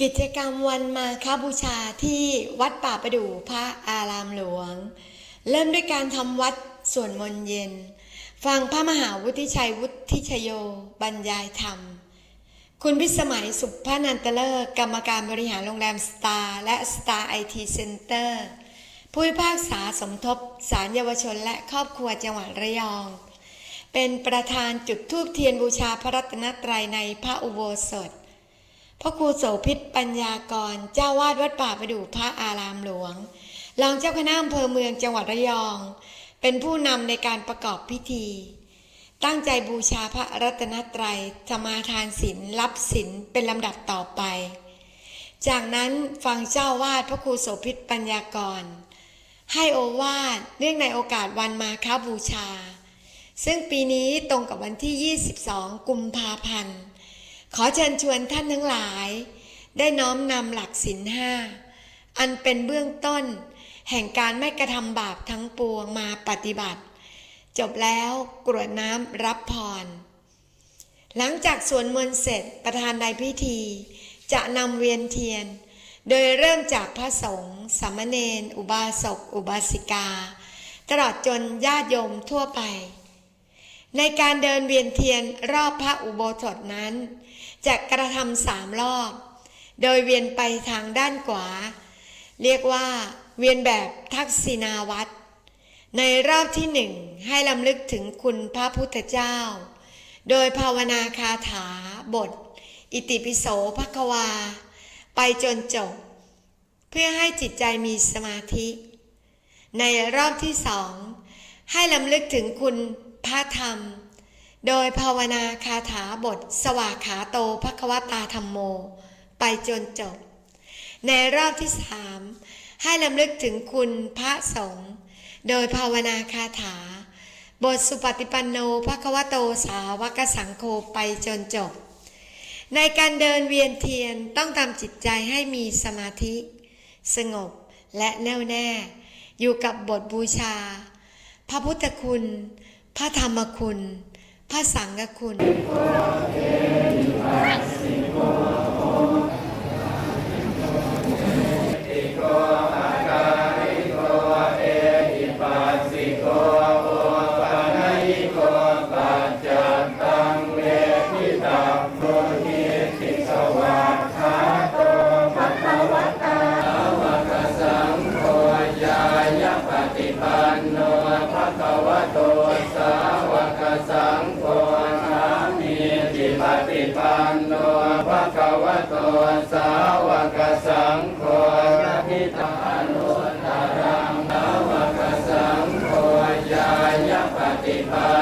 กิจกรรมวันมาคบูชาที่วัดป่าประดู่พระอารามหลวง เริ่มด้วยการทำวัดสวดมนต์เย็น ฟังพระมหาวุฒิชัยวุฒิชโย บรรยายธรรม คุณพิสมัยสุภนันตเลิกกรรมการบริหารโรงแรมสตาร์และสตาร์ไอทีเซ็นเตอร์ผู้พิพากษาสมทบสารเยาวชนและครอบครัวจังหวัดระยอง เป็นประธานจุดธูปเทียนบูชาพระรัตนตรัยในพระอุโบสถ พระครูโสพิษปัญญากร เจ้าวาดวัดป่าประดู่พระอารามหลวง รองเจ้าคณะอำเภอเมืองจังหวัดระยอง เป็นผู้นำในการประกอบพิธี ตั้งใจบูชาพระรัตนตรัยสมาทานศีลรับศีลเป็นลำดับต่อไป จากนั้นฟังเจ้าวาดพระครูโสพิษปัญญากร ให้โอวาทเนื่องในโอกาสวันมาคบูชา ซึ่งปีนี้ตรงกับวันที่ 22 กุมภาพันธ์ ขอเชิญชวนท่านทั้งหลาย ได้น้อมนำหลักศีลห้าอันเป็นเบื้องต้น แห่งการไม่กระทำบาปทั้งปวงมาปฏิบัติ จบแล้วกรวดน้ำรับพร หลังจากสวดมนต์เสร็จประธานในพิธี จะนำเวียนเทียน โดยเริ่มจากพระสงฆ์สามเณรอุบาสก อุบาสิกา ตลอดจนญาติโยมทั่วไป ในการเดินเวียนเทียนรอบพระอุโบสถนั้น จะกระทำสามรอบ โดยเวียนไปทางด้านขวา เรียกว่าเวียนแบบทักษิณาวัตรในรอบที่หนึ่งให้ลำลึกถึงคุณพระพุทธเจ้า โดยภาวนาคาถาบท อิติปิโสภควา ไปจนจบ เพื่อให้จิตใจมีสมาธิ ในรอบที่สองให้ลำลึกถึงคุณ พระธรรม โดยภาวนาคาถาบท สวากขาโตภควตาธรรมโม ไปจนจบ ในรอบที่สามให้ลำลึกถึงคุณพระสงฆ์โดยภาวนาคาถา บทสุปฏิปันโนภควโตสาวกสังโฆไปจนจบ ในการเดินเวียนเทียนต้องทำจิตใจให้มีสมาธิ สงบและแน่วแน่ อยู่กับบทบูชา พระพุทธคุณ พระธรรมคุณ พระสังฆคุณปันโนภะคะวะโต ปันโนภะคะวะโตสาวกสังโฆยะพิทานุตตรังสาวกสังโฆยายะปฏิปัน